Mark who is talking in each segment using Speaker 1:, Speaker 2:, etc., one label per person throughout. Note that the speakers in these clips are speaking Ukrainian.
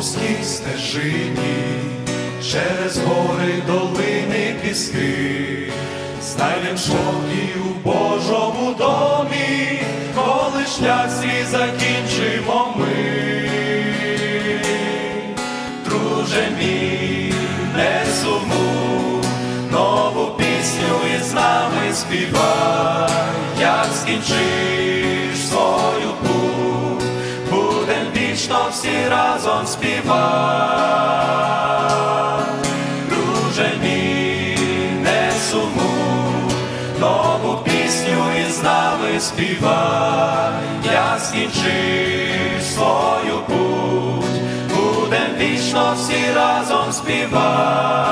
Speaker 1: вузькій стежині, через гори, долини, піски, знайдем спокій у Божому домі, коли шлях свій закінчимо ми. Друже мій, не сумуй, нову пісню із нами співай, як скінчиш всі разом співати. Друже мій, не сумуй, нову пісню із нами співай, як скінчиш свою путь, будем вічно всі разом співати.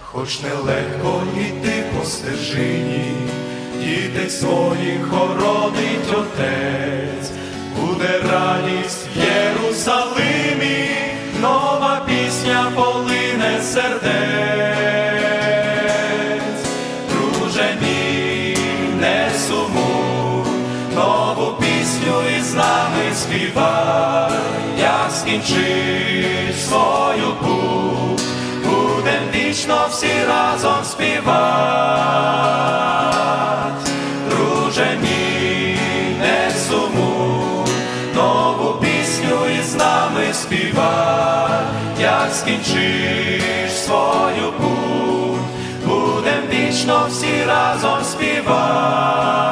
Speaker 1: Хоч нелегко йти по стежині, дітей своїх хоронить отець, буде радість в Єрусалимі, нова пісня полине сердець. Друже мій, не сумуй, нову пісню із нами співай, як скінчиш свою путь, будем вічно всі разом співати. Співай, як скінчиш свою путь, будем вічно всі разом співати.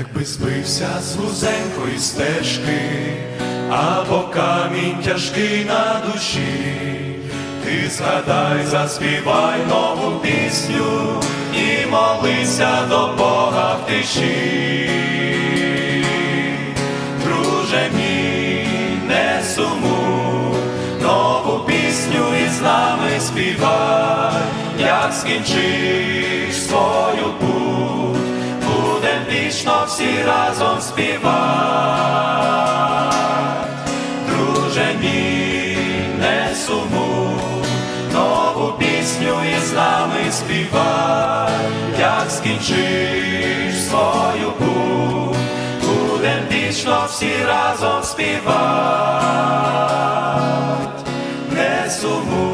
Speaker 1: Якби збився з вузенької стежки, або камінь тяжкий на душі, ти згадай, заспівай нову пісню і молися до Бога в тиші. Друже мій, не сумуй, нову пісню із нами співай, як скінчиш свою путь, вічно всі разом співати. Друже мій, не сумуй, нову пісню із нами співай, як скінчиш свою путь, будем вічно всі разом співати. Не сумуй.